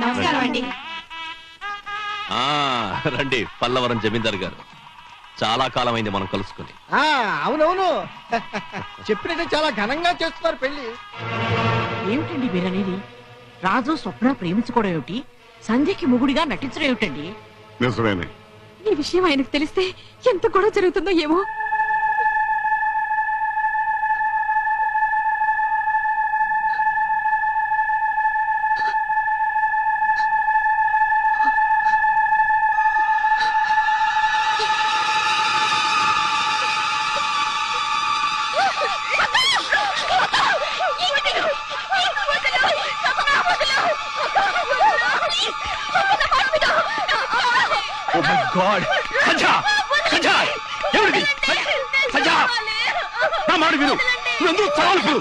నమస్కారం అండి. ఆ రండి పల్లవరం జమీందార్ గారు. చాలా కాలమైంది మనం కలుసుకుని. ఆ అవునవును. చెప్పినట్టు చాలా ఘనంగా చేస్తున్నారు పెళ్ళి ఏమిటండి మీరనేది రాజు స్వప్న ప్రేమించుకోవడం ఏమిటి? సంధ్యకి ముగుడిగా నటించడం ఏమిటండి? నిజమేనే. ఈ విషయం ఆయనకు తెలిస్తే ఎంత గొడవ జరుగుతుందో ఏమో? విను. నువ్వెందుకు చదవలేదు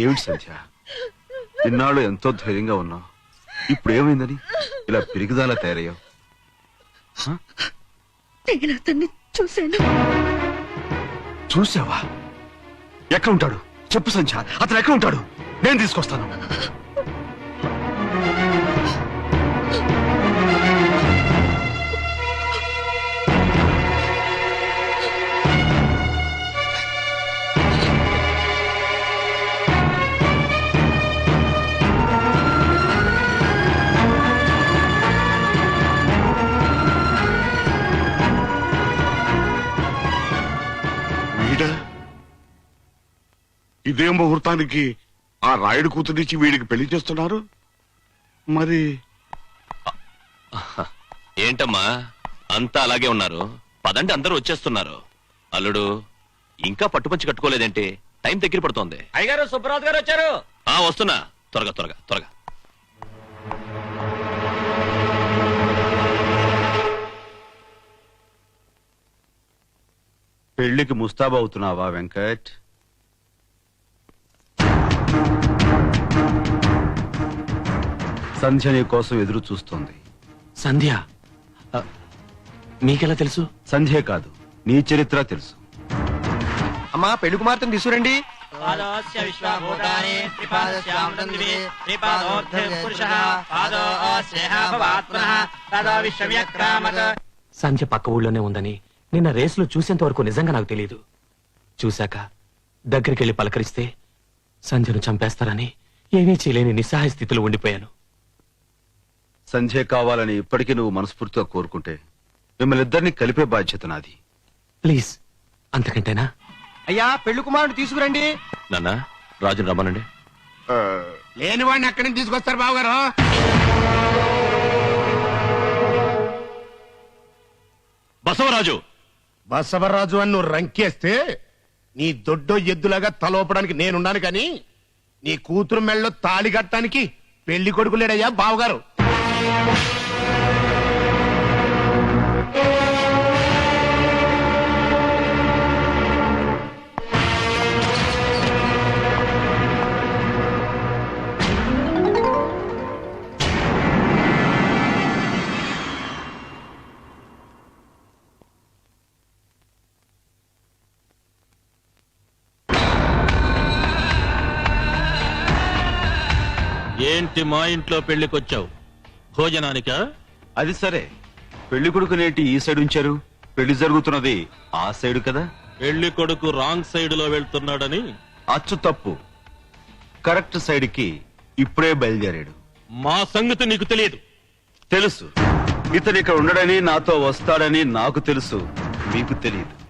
ఏమిటి సంధ్య? ఇన్నాళ్ళు ఎంతో ధైర్యంగా ఉన్నావు. ఇప్పుడు ఏమైందని? ఇలా పిరిగిదాలా తయారయ్యావు. నేను అతన్ని చూశాను. చూసావా ఎక్కడ ఉంటాడు చెప్పు సంధ్య. అతను ఎక్కడ ఉంటాడు నేను తీసుకొస్తాను. ఇదే ముహూర్తానికి ఆ రాయుడు కూతురిచ్చి వీడికి పెళ్ళి చేస్తున్నారు? మరి ఏంటమ్మా? అంతా అలాగే ఉన్నారు. పదండి అందరూ వచ్చేస్తున్నారు. అల్లుడు ఇంకా పట్టుపంచి కట్టుకోలేదేంటి? టైం దగ్గర పడుతోంది. అయ్యగారు సుబ్బరాజు గారు వచ్చారు. ఆ వస్తున్నా. త్వరగా త్వరగా త్వరగా. పెళ్ళికి ముస్తాబు అవుతున్నావా వెంకట్? సంధ్య నీ కోసం ఎదురు చూస్తోంది. సంధ్య? ఆ, మీకెలా తెలుసు? సంధ్యే కాదు నీ చరిత్ర తెలుసు. అమ్మా పెళ్ళి కుమార్తెను తీసుకురండి. పాదోస్య విశ్వభూతాని త్రిపాదస్యామృతంద్వి త్రిపాదోర్ధపురుషः పాదో స్నేహ భవాత్మనः తదో విశ్వవ్యక్రామత్ సంధ్య పక్క ఊళ్ళోనే ఉందని నిన్న రేసులో చూసేంత వరకు నిజంగా నాకు తెలియదు చూశాక దగ్గరికెళ్ళి పలకరిస్తే సంధ్యను చంపేస్తారని ఏమీ చేయలేని నిస్సహాయ స్థితిలో ఉండిపోయాను. సంధ్య కావాలని ఇప్పటికీ నువ్వు మనస్ఫూర్తిగా కోరుకుంటే మిమ్మల్ని ఇద్దరిని కలిపే బాధ్యత నాది. ప్లీజ్ అంతకంటేనా? అయ్యా పెళ్ళి కుమారుడు తీసుకురండి. నాన్న రాజుని రమ్మనండి. లేని వాడిని ఎక్కడి నుంచి తీసుకొస్తారు బావగారు? బసవరాజు! బసవరాజు అని నువ్వు రంకేస్తే నీ దొడ్డో ఎద్దులాగా తలోపడానికి నేనున్నాను కానీ నీ కూతురు మెళ్ళలో తాళి కట్టడానికి పెళ్ళి కొడుకు లేడయ్యా బావగారు. ఏంటి మా ఇంట్లో పెళ్ళికొచ్చావు భోజనానికా? అది సరే. పెళ్ళి కొడుకునేంటి ఈ సైడ్ ఉంచారు? పెళ్ళి జరుగుతున్నది ఆ సైడ్ కదా? పెళ్ళి కొడుకు రాంగ్ సైడ్లో వెళ్తున్నాడని? అచ్చు తప్పు. కరెక్ట్ సైడ్కి ఇప్పుడే బయలుదేరాడు. మా సంగతి నీకు తెలియదు. తెలుసు. ఇతను ఇక్కడ ఉండడని నాతో వస్తాడని నాకు తెలుసు. మీకు తెలియదు.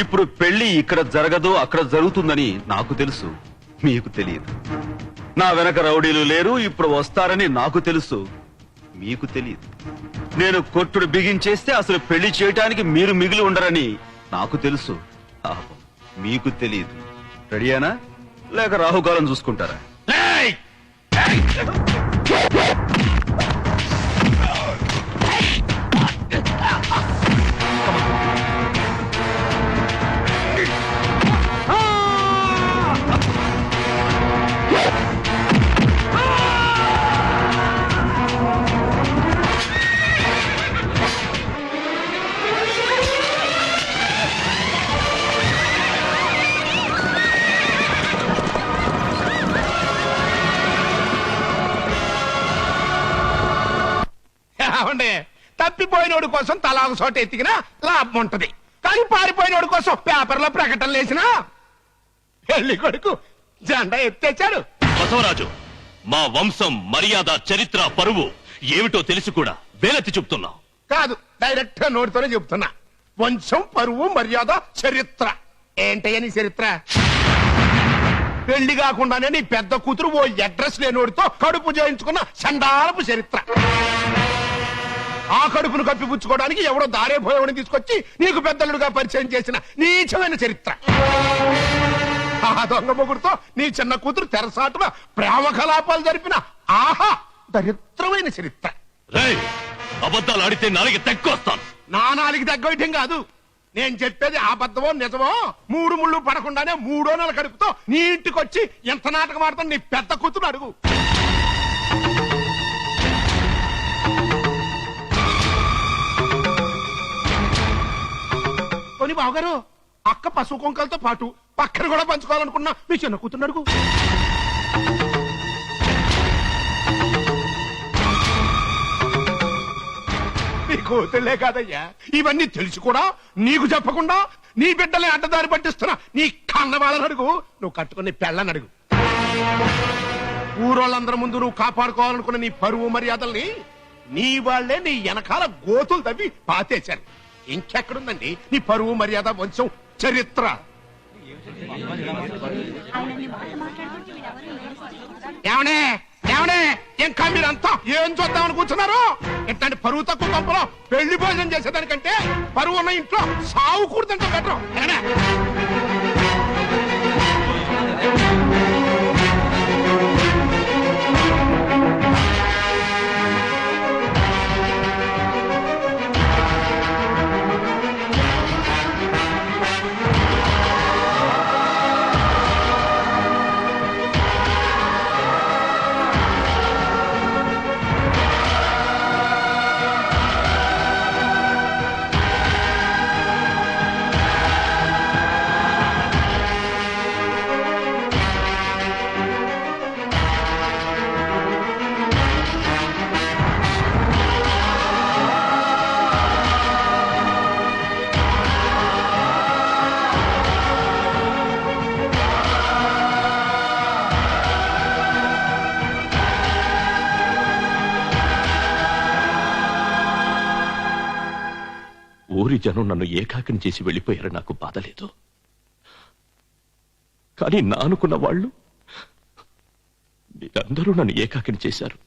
ఇప్పుడు పెళ్ళి ఇక్కడ జరగదు అక్కడ జరుగుతుందని నాకు తెలుసు. మీకు తెలియదు. నా వెనక రౌడీలు లేరు ఇప్పుడు వస్తారని నాకు తెలుసు. మీకు తెలియదు నేను కొట్టుడు బిగించేస్తే అసలు పెళ్ళి చేయటానికి మీరు మిగిలి ఉండరని నాకు తెలుసు. పాపం, మీకు తెలియదు రెడీయానా? లేక రాహుకాలం చూసుకుంటారా? తప్పిపోయినోడి కోసం తలా ఒక చోట ఎత్తికినా లాభం ఉంటది. కానీ పారిపోయినోడి కోసం పేపర్లో ప్రకటనలు వేసినా పెళ్ళి కొడుకు జెండా ఎత్తేచాడు బసవరాజు మా వంశం మర్యాద చరిత్ర పరువు ఏమిటో తెలిసి కూడా వేలెత్తి చెప్తున్నావు కాదు డైరెక్ట్గా నోటితోనే చెప్తున్నా. వంశం పరువు మర్యాద చరిత్ర. ఏంటయ్య నీ చరిత్ర? పెళ్ళి కాకుండానే నీ పెద్ద కూతురు ఓ అడ్రస్ లేనోడితో కడుపు చేయించుకున్న చండాలపు చరిత్ర. ఆ కడుపును కప్పిపుచ్చుకోవడానికి ఎవడో దారే పోయేవాడిని తీసుకొచ్చి నీకు పెద్దలుడుగా పరిచయం చేసిన నీచమైన చరిత్ర. ఆ దొంగ మొగుడుతో నీ చిన్న కూతురు తెరసాటున ప్రేమ కలాపాలు జరిపిన ఆహా దరిద్రమైన చరిత్ర. రేయ్ అబద్ధాలు ఆడితే నాలుగు తెక్కొస్తాను నా నాలుగు తగ్గటం కాదు. నేను చెప్పేది అబద్ధమో నిజమో మూడు ముళ్ళు పడకుండానే మూడో నెల కడుపుతో నీ ఇంటికొచ్చి ఎంత నాటకం ఆడుతాను నీ పెద్ద కూతురు అడుగు. బావగారు అక్క పశువు కొంకలతో పాటు పక్కన కూడా పంచుకోవాలనుకున్నా మీ చిన్న కూతురు అడుగు. నీ కూతుళ్ళే కాదయ్యా ఇవన్నీ తెలిసి కూడా నీకు చెప్పకుండా నీ బిడ్డలే అడ్డదారి పట్టిస్తున్నా నీ కన్న వాళ్ళని అడుగు. నువ్వు కట్టుకుని పెళ్ళని అడుగు. ఊరోళ్ళందరి ముందు నువ్వు కాపాడుకోవాలనుకున్న నీ పరువు మర్యాదల్ని నీ వాళ్ళే నీ వెనకాల గోతులు తవ్వి పాతేశారు. ఇంకెక్కడుందండి? నీ పరువు మర్యాద వంశం చరిత్ర. ఏమనే? ఏమనే? ఇంకా మీరంతా? ఏం చూద్దామని కూర్చున్నారు? ఇట్లాంటి పరువు తక్కువ కొంపలో పెళ్ళి భోజనం చేసేదానికంటే పరువు ఉన్న ఇంట్లో సావు కూడదంటే బెటర్. జనం నన్ను ఏకాకిని చేసి వెళ్ళిపోయారు నాకు బాధ లేదు. కానీ నా అనుకున్న వాళ్ళు మీరందరూ నన్ను ఏకాకిని చేశారు.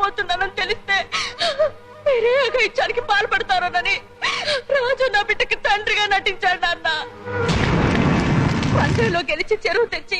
చనిపోతున్నానని తెలిస్తే మీరే అఘాయిత్యానికి పాల్పడతారోనని రాజు నా బిడ్డకి తండ్రిగా నటించాడు నాన్న. పండుగలో గెలిచి చెరువు తెచ్చి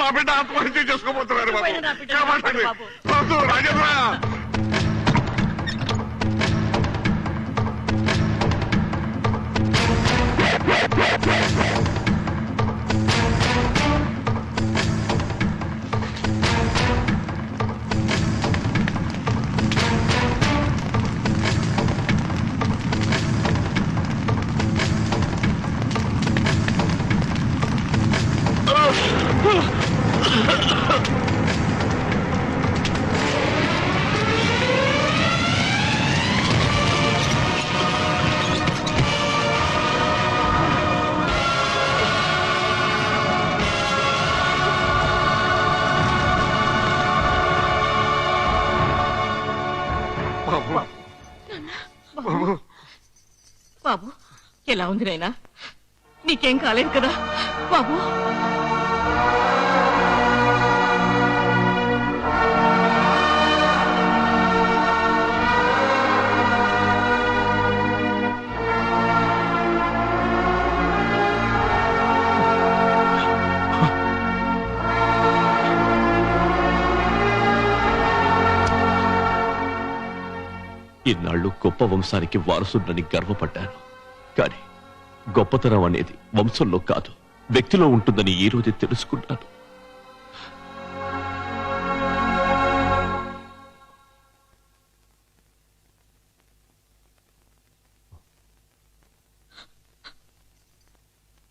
నా బిడ్డ ఆత్మహత్య చేసుకోబోతున్నారు బాబు. రాజేంద్ర బాబు. ఎలా ఉంది నాయనా నీకేం కాలేదు కదా బాబు? ఇన్నాళ్ళు గొప్ప వంశానికి వారసుడని గర్వపడ్డాను. కానీ గొప్పతనం అనేది వంశంలో కాదు. వ్యక్తిలో ఉంటుందని ఈ రోజే తెలుసుకున్నాను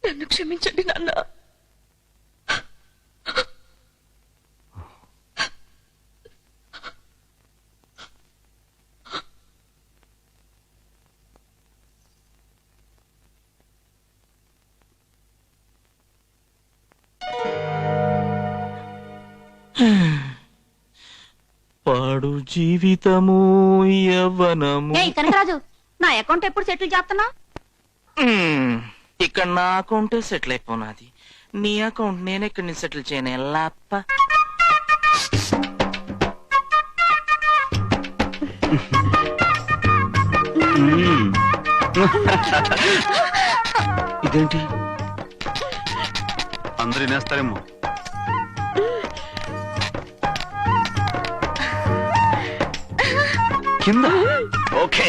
నన్ను క్షమించండి నాన్న. పాడు జీవితము యవ్వనము. కనకరాజు నా అకౌంట్ ఎప్పుడు సెటిల్ చేస్తున్నా. ఇక్కడ నా అకౌంట్ సెటిల్ అయిపోనాది. నీ అకౌంట్ నేను ఎక్కడి నుంచి సెటిల్ చేయను ఎల్లాప్ప ఇదేంటి? అందరు వినేస్తారేమో కింద. ఓకే.